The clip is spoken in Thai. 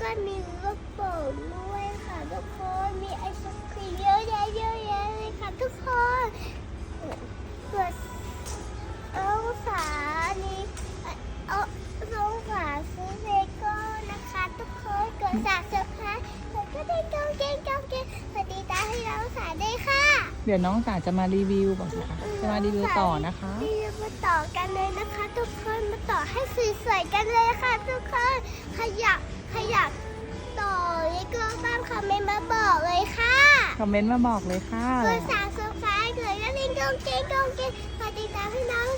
ทุกคนแล้วก็มีลูกโป่งด้วยค่ะทุกคน มีไอศครีมเยอะแยะเยอะแยะเลยค่ะทุกคนเกิดเอาฝานี้เอาเอาฝาซื้อเลโก้นะคะทุกคนเกิดจากเซอร์ไพรส์เกิดก็ได้กองเกงกองเกงสวัสดีตาให้เราสาได้วยค่ะเดี๋ยวน้องสาจะมารีวิวบอกสิคะจะมารีวิวต่อนะคะรีวิวมาต่อกันเลยนะคะ ทุกคนมาต่อให้สวยๆกันเลยค่ะ ทุกคนใครอยาก ใครอยากต่อเลโก้บ้างคอมเมนต์มาบอกเลยค่ะคอมเมนต์มาบอกเลยค่ะ กดสามสไครต์ยดแล้วลิงก์งเกงกงเกงมาติดตามพี่น้อง